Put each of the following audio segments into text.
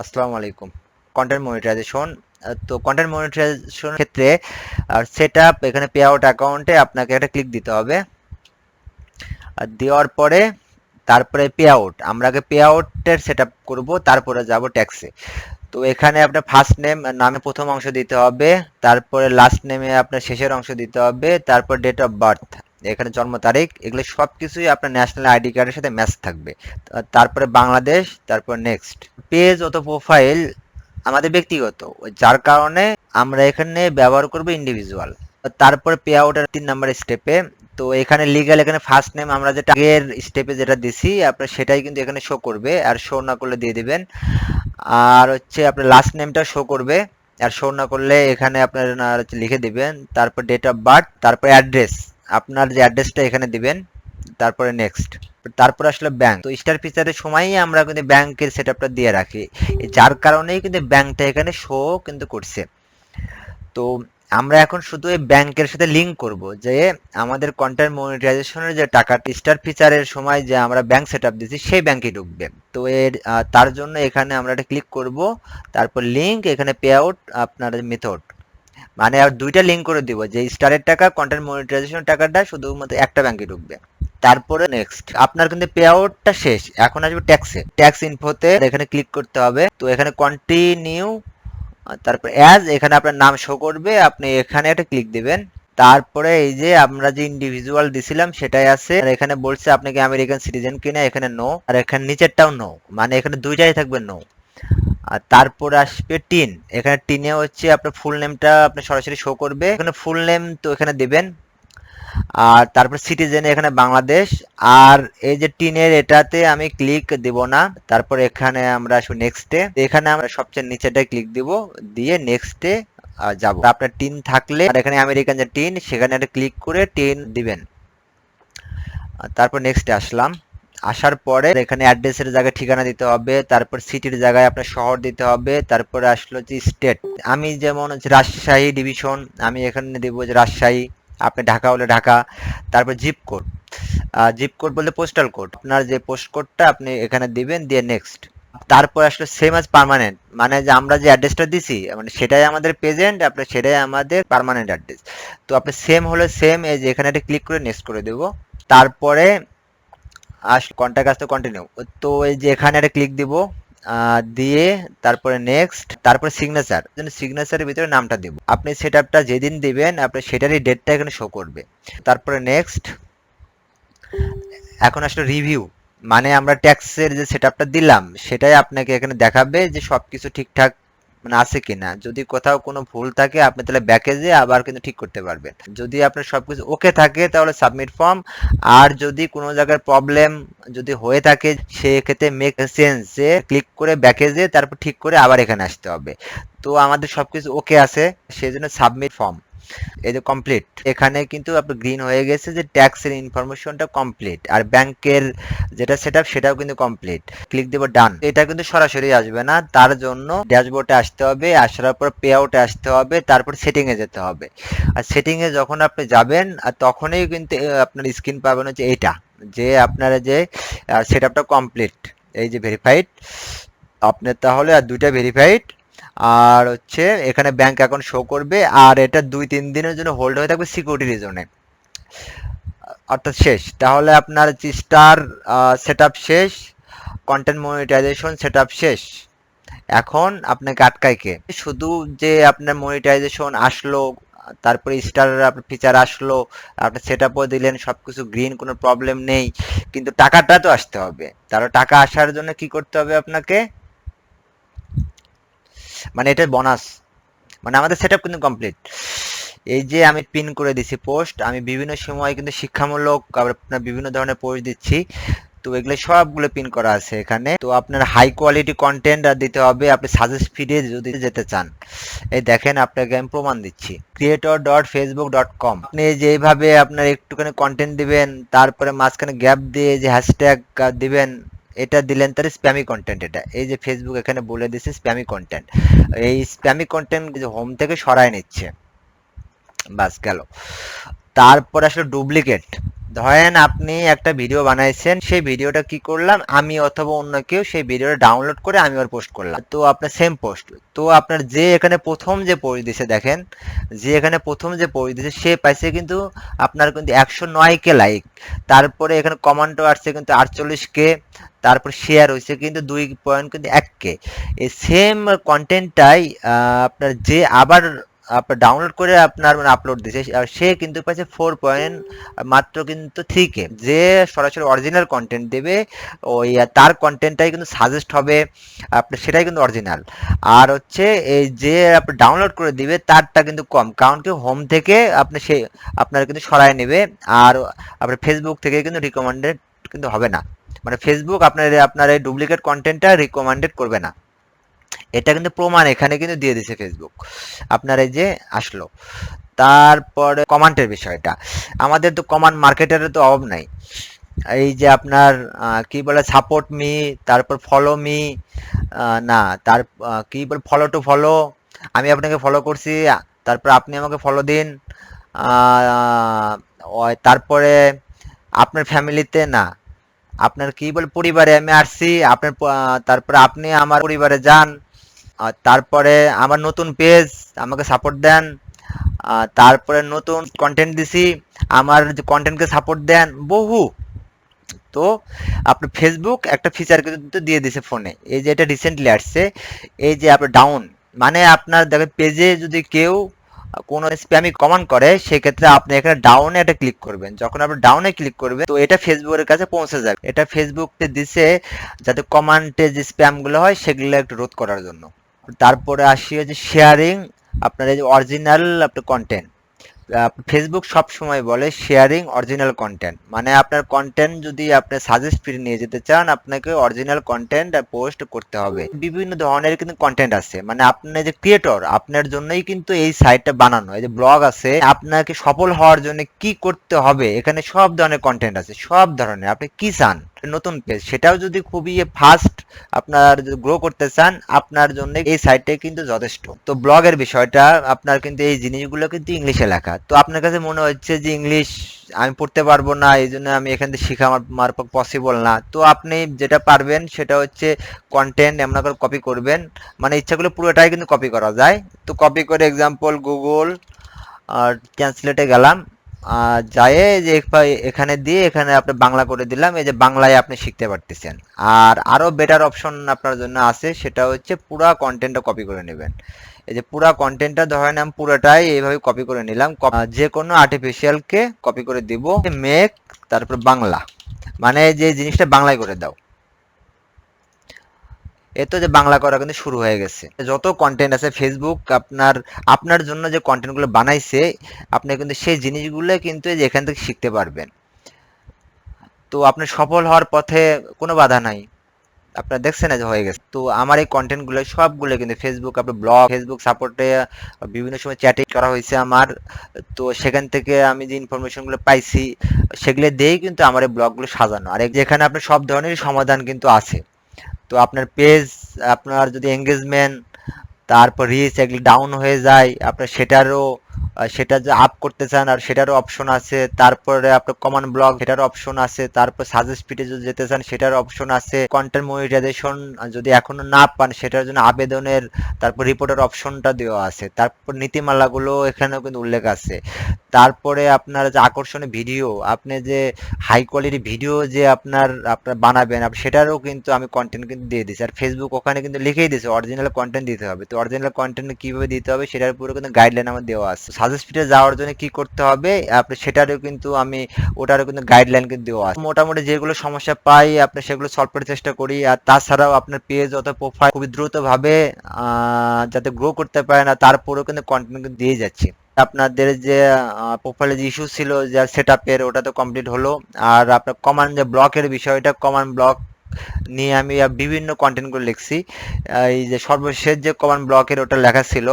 আসসালামু আলাইকুম। Content monetization তো কন্টেন্ট মনিটাইজেশন ক্ষেত্রে আর সেট আপ এখানে পে আউট অ্যাকাউন্টে আপনাকে একটা ক্লিক দিতে হবে। আর দেওয়ার পরে, তারপরে পে আউট আমরা আগে পে আউটের সেট আপ করব, তারপরে যাব ট্যাক্সে তো এখানে আপনার ফার্স্ট নেম নামে প্রথম অংশ দিতে হবে, তারপরে লাস্ট নেমে আপনার শেষের অংশ দিতে হবে, তারপর ডেট অফ বার্থ এখানে জন্ম তারিখ, এগুলো সব কিছুই আপনার ন্যাশনাল আইডি কার্ডের সাথে ম্যাচ থাকবে। তারপরে বাংলাদেশ, তারপর নেক্সট পেজ অত প্রোফাইল আমাদের ব্যক্তিগত যার কারণে আমরা এখানে ব্যবহার করব ইন্ডিভিজুয়াল তারপরে পে আউটের তিন নম্বর স্টেপে তো এখানে লিগাল এখানে ফার্স্ট নেম আমরা যেটা আগের স্টেপে যেটা দিছি, আপনার সেটাই কিন্তু এখানে শো করবে, আর শো না করলে দিয়ে দিবেন। আর হচ্ছে আপনার লাস্ট নেমটা শো করবে, আর শো না করলে এখানে আপনার লিখে দিবেন। তারপর ডেট অফ বার্থ তারপর অ্যাড্রেস আপনার যে অ্যাড্রেসটা এখানে দিবেন, তারপরে নেক্সট তারপর আসলে ব্যাংক তো স্টার ফিচারের সময়ই আমরা কিন্তু ব্যাংকের সেট আপটা দিয়ে রাখি। যার কারণেই কিন্তু ব্যাংকটা এখানে শো কিন্তু করছে। তো আমরা এখন শুধু এই ব্যাংকের সাথে লিংক করব যে আমাদের কন্টেন্ট মনিটাইজেশনের যে টাকাটি স্টার ফিচারের সময় যে আমরা ব্যাংক সেট আপ দিচ্ছি সেই ব্যাংকে ঢুকবে। তো এর তার জন্য এখানে আমরা একটা ক্লিক করব। তারপর লিংক এখানে পে আউট আপনার মেথড মানে আর দুইটা লিঙ্ক করে দিব, যে স্টারের টাকা কন্টেন্ট মনিটাইজেশন টাকাটা শুধুমাত্র একটা ব্যাংকে ঢুকবে। তারপরে নেক্সট আপনার কিন্তু পে আউটটা শেষ, এখন আসবে ট্যাক্সে ট্যাক্স ইনফোতে এখানে ক্লিক করতে হবে, তো এখানে কন্টিনিউ তারপর অ্যাজ এখানে আপনার নাম শো করবে, আপনি এখানে একটা ক্লিক দিবেন। তারপরে এই যে আমরা যে ইন্ডিভিজুয়াল দিছিলাম, সেটাই আছে। আর এখানে বলছে আপনি কি আমেরিকান সিটিজেন কিনা, এখানে নো আর এখানে নিচেরটাও নো মানে এখানে দুইটাই থাকবে নো আর তারপর আসবে টিন। এখানে টিনে হচ্ছে আপনার ফুল নেমটা আপনি সরাসরি শো করবে। এখানে ফুল নেম তো এখানে দেবেন। আর তারপর সিটিজেন এখানে বাংলাদেশ। আর এই যে টিনের এটাতে আমি ক্লিক দিব না। তারপর এখানে আমরা আসব নেক্সটে এখানে আমরা সবচেয়ে নিচেটা ক্লিক দিব। দিয়ে নেক্সটে যাব। আপনার টিন থাকলে, আর এখানে আমেরিকান যে টিন, সেখানে একটা ক্লিক করে টিন দিবেন। তারপর নেক্সটে আসলাম। আসার পরে এখানে অ্যাড্রেসের জায়গায় ঠিকানা দিতে হবে, তারপর সিটির জায়গায় আপনার শহর দিতে হবে, তারপরে আসলো যে স্টেট আমি যেমন হচ্ছে রাজশাহী ডিভিশন আমি এখানে দেবো যে রাজশাহী, আপনি ঢাকা হলে ঢাকা, তারপর জিপ কোড জিপ কোড বলতে পোস্টাল কোড আপনার যে পোস্ট কোডটা আপনি এখানে দিবেন, দিয়ে নেক্সট তারপর আসলে সেম আজ পারমানেন্ট মানে যে আমরা যে অ্যাড্রেসটা দিছি মানে সেটাই আমাদের প্রেজেন্ট আপনার সেটাই আমাদের পারমানেন্ট অ্যাড্রেস তো আপনি সেম হলে সেম এই যে এখানে একটা ক্লিক করে নেক্সট করে দেব। তারপরে আস কন্ট্যাক্ট আসতে কন্টিনিউ তো এই যে এখানে একটা ক্লিক দিব দিয়ে তারপরে নেক্সট তারপরে সিগনেচার সিগনেচারের ভিতরে নামটা দেব। আপনি সেট আপটা যেদিন দিবেন, আপনি সেটারই ডেটটা এখানে শো করবে। তারপরে নেক্সট এখন আসলে রিভিউ মানে আমরা ট্যাক্সের যে সেট দিলাম, সেটাই আপনাকে এখানে দেখাবে যে সব কিছু ঠিকঠাক মানে আছে কিনা। যদি কোথাও কোনো ভুল থাকে, আপনি তাহলে ব্যাকে যে আবার কিন্তু ঠিক করতে পারবেন। যদি আপনার সবকিছু ওকে থাকে, তাহলে সাবমিট ফর্ম আর যদি কোনো জায়গার প্রবলেম যদি হয়ে থাকে, সেক্ষেত্রে মেক যে ক্লিক করে ব্যাকে যে তারপর ঠিক করে আবার এখানে আসতে হবে। তো আমাদের সবকিছু ওকে আছে সেই জন্য সাবমিট ফর্ম এই যে কমপ্লিট এখানে কিন্তু আপনার গ্রিন হয়ে গেছে যে ট্যাক্সের ইনফরমেশনটা কমপ্লিট আর ব্যাংকের যেটা সেট সেটাও কিন্তু কমপ্লিট ক্লিক দেবো ডান এটা কিন্তু সরাসরি আসবে না। তার জন্য ড্যাশবোর্ডে আসতে হবে। আসার পর পে আউটে আসতে হবে। তারপর সেটিং এ যেতে হবে। আর সেটিং এ যখন আপনি যাবেন, আর তখনই কিন্তু আপনার স্ক্রিন পাবেন হচ্ছে এটা। যে আপনারা যে সেট আপটা কমপ্লিট এই যে ভেরিফাইড আপনার তাহলে আর দুইটা ভেরিফাইড আর হচ্ছে এখানে ব্যাংক অ্যাকাউন্ট শো করবে, আর এটা দুই, তিন দিনের জন্য হোল্ড হয়ে থাকবে সিকিউরিটি রিজনে অর্থাৎ শেষ। তাহলে আপনার স্টার সেট শেষ কন্টেন্ট মনিটাইজেশন সেট শেষ। এখন আপনাকে আটকায় কে? শুধু যে আপনার মনিটাইজেশন আসলো, তারপরে স্টার আপনার ফিচার আসলো, আপনি সেট আপও দিলেন সব কিছু গ্রিন কোনো প্রবলেম নেই। কিন্তু টাকাটা তো আসতে হবে। তাহলে টাকা আসার জন্য কি করতে হবে আপনাকে? মানে এটা বোনাস মানে আমাদের সেট কিন্তু কমপ্লিট এই যে আমি পিন করে দিছি পোস্ট আমি বিভিন্ন সময় কিন্তু শিক্ষামূলক আপনার বিভিন্ন ধরনের পোস্ট দিচ্ছি। তো এগুলো সবগুলো পিন করা আছে এখানে। তো আপনার হাই কোয়ালিটি কন্টেন্ট আর দিতে হবে, আপনি সাজেস্ট ফিডে যদি যেতে চান। এই দেখেন, আপনাকে আমি প্রমাণ দিচ্ছি। Creator dot Facebook dot com আপনি যেভাবে আপনার একটুখানি কন্টেন্ট দিবেন, তারপরে মাঝখানে গ্যাপ দিয়ে যে হ্যাশট্যাগ দিবেন এটা দিলেন তার স্প্যামি কন্টেন্ট এটা। এই যে ফেসবুক এখানে বলে দিচ্ছে স্প্যামি কন্টেন্ট এই স্প্যামি কন্টেন্ট হোম থেকে সরায় নিচ্ছে। বাস গেল। তারপর আসলে ডুপ্লিকেট। ধরেন আপনি একটা ভিডিও বানাইছেন, সেই ভিডিওটা কি করলাম? আমি অথবা অন্য কেউ সেই ভিডিওটা ডাউনলোড করে আমি আবার পোস্ট করলাম। তো আপনার সেম পোস্ট তো আপনার যে এখানে প্রথম যে পোস্ট দিছে দেখেন, যে এখানে প্রথম যে পোস্ট দিছে, সে পাইছে কিন্তু আপনার কিন্তু একশো নয় কে লাইক তারপরে এখানে কমেন্টও আসছে কিন্তু আটচল্লিশ কে, তারপর শেয়ার হয়েছে কিন্তু দুই পয়েন্ট কিন্তু এক কে। এই সেম কন্টেন্টটাই আপনার যে আবার ডাউনলোড করে আপনার মানে আপলোড আর সে কিন্তু পাচ্ছে ফোর পয়েন্ট মাত্র কিন্তু থ্রি যে সরাসরি অরিজিনাল কন্টেন্ট দেবে ওই তার কন্টেন্টটাই কিন্তু সাজেস্ট হবে আপনার সেটাই কিন্তু অরিজিনাল আর হচ্ছে এই যে আপনি ডাউনলোড করে দিবে, তারটা কিন্তু কম। কারণ কি হোম থেকে আপনি সেই আপনার কিন্তু সরায় নেবে, আর আপনার ফেসবুক থেকে কিন্তু রিকমেন্ডেড কিন্তু হবে না। মানে ফেসবুক আপনার আপনার এই ডুপ্লিকেট কন্টেন্টটা রিকমেন্ডেড করবে না। এটা কিন্তু প্রমাণ এখানে কিন্তু দিয়ে দিছে ফেসবুক আপনার এই যে আসলো। তারপরে কমান্ডের বিষয়টা। আমাদের তো কমান্ড মার্কেটের তো অভাব নাই। এই যে আপনার কি বলে সাপোর্ট মি তারপর ফলো মি না, তার কি বলে ফলো টু ফলো আমি আপনাকে ফলো করছি, তারপর আপনি আমাকে ফলো দিন তারপরে আপনার ফ্যামিলিতে, না, আপনার কি বলে, পরিবারে আমি আসছি, আপনার তারপরে আপনি আমার পরিবারে যান তারপরে আমার নতুন পেজ আমাকে সাপোর্ট দেন তারপরে নতুন কন্টেন্ট দিছি, আমার যে কন্টেন্টকে সাপোর্ট দেন, বহু। তো আপনি ফেসবুক একটা ফিচার কিন্তু দিয়ে দিছে ফোনে এই যে এটা রিসেন্টলি আসছে, এই যে আপনার ডাউন মানে আপনার দেখেন পেজে যদি কেউ কোনো স্প্যামি কমান্ড করে, সেক্ষেত্রে আপনি এখানে ডাউনে একটা ক্লিক করবেন। যখন আপনি ডাউনে ক্লিক করবেন, তো এটা ফেসবুকের কাছে পৌঁছে যাবে। এটা ফেসবুকতে দিছে যাতে কমান্ডে যে স্প্যামগুলো হয়, সেগুলো একটু রোধ করার জন্য। তারপরে আসি হচ্ছে শেয়ারিং আপনার এই যে অরিজিনাল আপনার কন্টেন্ট ফেসবুক সব সময় বলে শেয়ারিং অরিজিনাল কন্টেন্ট মানে আপনার কন্টেন্ট যদি আপনি সাজেস্ট ফিরে নিয়ে যেতে চান, আপনাকে অরিজিনাল কন্টেন্ট পোস্ট করতে হবে। বিভিন্ন ধরনের কিন্তু কন্টেন্ট আছে। মানে আপনি যে ক্রিয়েটর আপনার জন্যই কিন্তু এই সাইটটা বানানো। এই যে ব্লগ আছে, আপনাকে সফল হওয়ার জন্য কি করতে হবে? এখানে সব ধরনের কন্টেন্ট আছে। সব ধরনের। আপনি কি চান? নতুন পেজ সেটাও যদি খুবই ফাস্ট আপনার গ্রো করতে চান, আপনার জন্য এই সাইটটাই কিন্তু যথেষ্ট। তো ব্লগের বিষয়টা, আপনার কিন্তু এই জিনিসগুলো কিন্তু ইংলিশে লেখা। তো আপনার কাছে মনে হচ্ছে যে ইংলিশ আমি পড়তে পারব না, এই জন্য আমি এখান থেকে শেখা আমার মারফত পসিবল না। তো আপনি যেটা পারবেন সেটা হচ্ছে কন্টেন্ট এমন করে কপি করবেন। মানে ইচ্ছাগুলো পুরোটাই কিন্তু কপি করা যায়। তো কপি করে এক্সাম্পল গুগল আর ট্রান্সলেটে গেলাম। যায় যে এখানে দিয়ে এখানে আপনি বাংলা করে দিলাম, এই যে বাংলায় আপনি শিখতে পারতেছেন। আর আরও বেটার অপশন আপনার জন্য আছে, সেটা হচ্ছে পুরা কন্টেন্টটা কপি করে নেবেন। এই যে পুরা কন্টেন্টটা ধরেন আমি পুরোটাই এইভাবে কপি করে নিলাম। যে কোনো আর্টিফিশিয়ালকে কপি করে দিব মেক তারপর বাংলা। মানে যে জিনিসটা বাংলায় করে দাও। এ তো যে বাংলা করা কিন্তু শুরু হয়ে গেছে। যত কন্টেন্ট আছে ফেসবুক আপনার আপনার জন্য যে কন্টেন্টগুলো বানাইছে, আপনি কিন্তু সেই জিনিসগুলো কিন্তু এখান থেকে শিখতে পারবেন। তো আপনি সফল হওয়ার পথে কোনো বাধা নাই। আপনার দেখছেন যে হয়ে গেছে। তো আমার এই কন্টেন্টগুলো সবগুলো কিন্তু ফেসবুক আপনার ব্লগ ফেসবুক সাপোর্টে বিভিন্ন সময় চ্যাটিং করা হয়েছে আমার। তো সেখান থেকে আমি যে ইনফরমেশনগুলো পাইছি, সেগুলো দিয়েই কিন্তু আমার এই ব্লগগুলো সাজানো। আর যেখানে আপনার সব ধরনের সমাধান কিন্তু আছে। তো আপনার পেজ আপনার যদি এঙ্গেজমেন্ট তারপর রিচ এগুলি ডাউন হয়ে যায় আপনার সেটারও সেটা যে আপ করতে চান আর সেটারও অপশন আছে। তারপরে আপনার কমন ব্লগ সেটার অপশন আছে। তারপর সাজেস্ট ফিটে যদি যেতে চান সেটার অপশন আছে। কন্টেন্ট মনিটাইজেশন যদি এখনও না পান, সেটার জন্য আবেদনের, তারপর রিপোর্টের অপশনটা দেওয়া আছে। তারপর নীতিমালাগুলো এখানেও কিন্তু উল্লেখ আছে। তারপরে আপনার যে আকর্ষণীয় ভিডিও আপনি যে হাই কোয়ালিটি ভিডিও যে আপনার আপনার বানাবেন সেটারও কিন্তু আমি কন্টেন্ট কিন্তু দিয়ে দিচ্ছি আর ফেসবুক ওখানে কিন্তু লিখেই দিয়েছে অরিজিনাল কন্টেন্ট দিতে হবে। তো অরিজিনাল কন্টেন্ট কীভাবে দিতে হবে, সেটার উপরে কিন্তু গাইডলাইন আমার দেওয়া আছে। সাজেস্ট ফিটে যাওয়ার জন্য কি করতে হবে? আপনি সেটারও কিন্তু আমি, ওটারও কিন্তু গাইডলাইন কিন্তু দেওয়া আছে। মোটামুটি যেগুলো সমস্যা পাই, আপনি সেগুলো সলভ করার চেষ্টা করি। আর তাছাড়াও আপনার পেজ অথবা প্রোফাইল খুবই দ্রুতভাবে যাতে গ্রো করতে পারে না, তারপরেও কিন্তু কন্টেন্ট কিন্তু দিয়ে যাচ্ছি। আপনাদের যে প্রোফাইলে যে ইস্যু ছিল, যে সেট আপের ওটা তো কমপ্লিট হলো। আর আপনার কমান যে ব্লকের বিষয়টা কমান ব্লক নিয়ে আমি বিভিন্ন কন্টেন্টগুলো লিখছি। এই যে সর্বশেষ যে কমান ব্লকের ওটা লেখা ছিল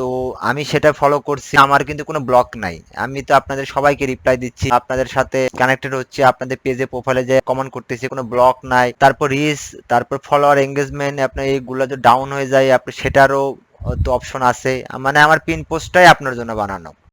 তো আমি সেটা ফলো করছি। আমার কিন্তু কোনো ব্লক নাই। আমি তো আপনাদের সবাইকে রিপ্লাই দিচ্ছি। আপনাদের সাথে কানেক্টেড হচ্ছে। আপনাদের পেজে প্রোফাইলে যে কমেন্ট করতেছি, কোনো ব্লক নাই। তারপর রিস তারপর ফলোয়ার এঙ্গেজমেন্ট আপনার এইগুলো যে ডাউন হয়ে যায়। আপনি সেটারও তো অপশন আছে। মানে আমার পিন পোস্টটাই আপনার জন্য বানানো।